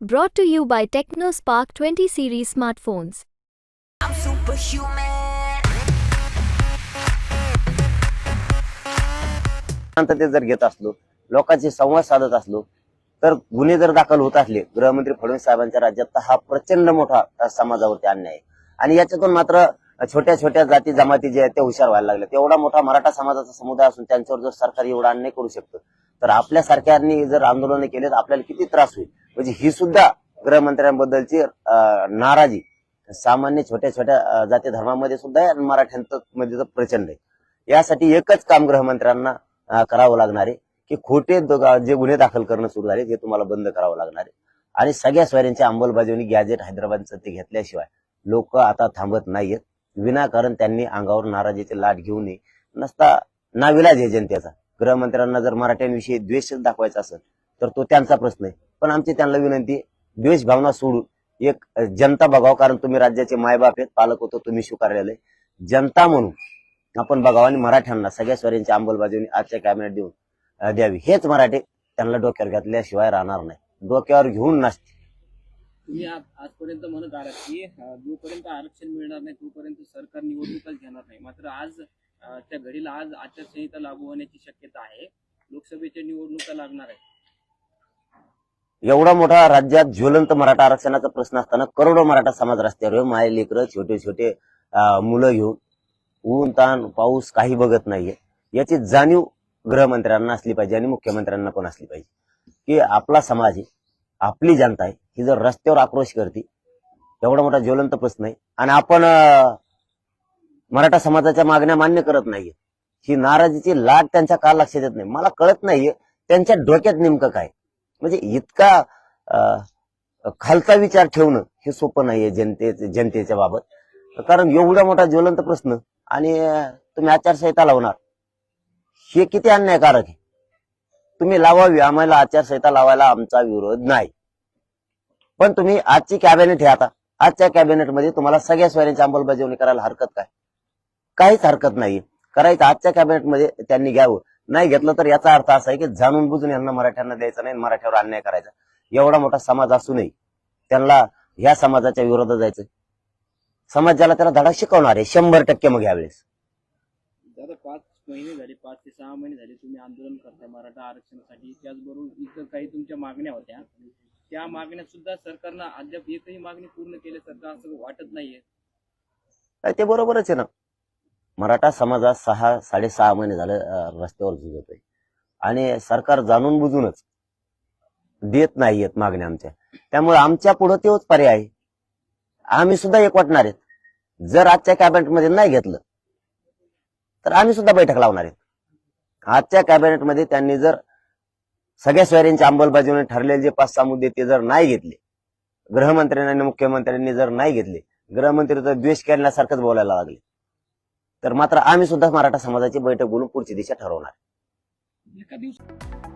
Brought to you by TechnoSpark 20 series smartphones. I'm superhuman. शांततेत जर घेत असलो लोकांशी संवाद साधत असलो तर गुन्हे जर दाखल होत असले गृहमंत्री फडणवीस साहेबांच्या राज्यात तर हा प्रचंड मोठा समाजावरती अन्याय आहे आणि याच्यातून मात्र छोट्या छोट्या जाती जमाती जे आहेत ते हुशार व्हायला लागले एवढा मोठा मराठा समाजाचा समुदाय असून त्यांच्यावर जर सरकार एवढा अन्याय करू शकतं तर आपल्या सारख्यांनी जर आंदोलन केले तर आपल्याला किती त्रास होईल? म्हणजे ही सुद्धा गृहमंत्र्यांबद्दलची नाराजी. सामान्य छोट्या छोट्या जाती धर्मामध्ये सुद्धा आहे आणि मराठ्यांमध्ये प्रचंड आहे. यासाठी एकच काम गृहमंत्र्यांना करावं लागणार आहे की खोटे जे गुन्हे दाखल करणं सुरू झाले ते तुम्हाला बंद करावं लागणार आहे. आणि सगळ्या स्वाऱ्यांची अंमलबजावणी गॅजेट हैदराबादचं ते घेतल्याशिवाय लोक आता थांबत नाहीयेत. विनाकारण त्यांनी अंगावर नाराजीचे लाट घेऊ नये. नसता नाविलाज आहे जनतेचा. गृहमंत्र्यांना जर मराठ्यांविषयी द्वेषच दाखवायचा असेल तर तो त्यांचा प्रश्न आहे. पण आमची त्यांना विनंती द्वेष भावना सोडून एक जनता बघावं कारण तुम्ही राज्याचे मायबाप आहेत पालक होतो तुम्ही स्वीकारलेलं जनता म्हणून आपण बघावं आणि मराठ्यांना सगळ्या स्वरांची अंमलबजावणी आजच्या कॅबिनेट देऊन द्यावी. हेच मराठी त्यांना डोक्यावर घातल्याशिवाय राहणार नाही. डोक्यावर घेऊन नसते तुम्ही आजपर्यंत म्हणत आहात की जोपर्यंत आरक्षण मिळणार नाही तोपर्यंत सरकार निवडणूकच घेणार नाही. मात्र आज त्या घडीला आज आचारसंहिता लागू होण्याची शक्यता आहे. लोकसभेच्या निवडणुका लागणार आहे एवढा मोठा राज्यात ज्वलंत मराठा आरक्षणाचा प्रश्न असताना करोडो मराठा समाज रस्त्यावर माय लेकर छोटे छोटे मुलं घेऊन ऊन ताण पाऊस काही बघत नाहीये. याची जाणीव गृहमंत्र्यांना असली पाहिजे आणि मुख्यमंत्र्यांना पण असली पाहिजे. की आपला समाज आहे आपली जनता आहे ही जर रस्त्यावर आक्रोश करते एवढा मोठा ज्वलंत प्रश्न आहे. आणि आपण मराठा समाजाच्या मागण्या मान्य करत नाहीये. ही नाराजीची लाट त्यांच्या का लक्षात येत नाही. मला कळत नाहीये त्यांच्या डोक्यात नेमकं काय? म्हणजे इतका अं, खालचा विचार ठेवणं हे सोपं नाहीये जनते जनतेच्या बाबत. कारण एवढा मोठा ज्वलंत प्रश्न आणि तुम्ही आचारसंहिता लावणार. हे किती अन्यायकारक आहे? तुम्ही लावावी आम्हाला आचारसंहिता लावायला आमचा विरोध नाही. पण तुम्ही आजची कॅबिनेट हे आता. आजच्या कॅबिनेटमध्ये तुम्हाला सगळ्या सोयऱ्यांची अंमलबजावणी करायला हरकत काय? काहीच हरकत नाही. करायचं आजच्या कॅबिनेटमध्ये त्यांनी घ्यावं. नाही घेतलं तर याचा अर्थ असा आहे की जाणून बुजून यांना मराठ्यांना द्यायचं नाही मराठ्यावर अन्याय करायचा. एवढा मोठा समाज असूनही त्यांना ह्या समाजाच्या विरोधात जायचं. समाज ज्याला त्याला धडा शिकवणार आहे शंभर टक्के मग यावेळेस. आता पाच महिने झाले पाच ते सहा महिने झाले तुम्ही आंदोलन करताय मराठा आरक्षणासाठी. त्याचबरोबर इतर काही तुमच्या मागण्या होत्या. त्या मागण्या सुद्धा सरकारनं अद्याप एकही मागणी पूर्ण केल्यासारखं असं वाटत नाहीये. ते बरोबरच आहे ना. मराठा समाजात सहा साडेसहा महिने झाले रस्त्यावर झुजतोय. आणि सरकार जाणून बुजूनच देत नाहीयेत मागण्या आमच्या. त्यामुळे आमच्या पुढे तेच पर्याय आहे. आम्ही सुद्धा एक वाटणार आहेत. जर आजच्या कॅबिनेटमध्ये नाही घेतलं तर आम्ही सुद्धा बैठक लावणार आहेत. आजच्या कॅबिनेटमध्ये त्यांनी जर सगळ्या सोयऱ्यांची अंमलबजावणी ठरलेले जे पाच सहा मुद्दे ते जर नाही घेतले गृहमंत्र्यांनी आणि मुख्यमंत्र्यांनी जर नाही घेतले गृहमंत्री तर द्वेष करण्यासारखंच बोलायला लागले. तर मात्र आम्ही सुद्धा मराठा समाजाची बैठक बोलून पुढची दिशा ठरवणार. एका दिवस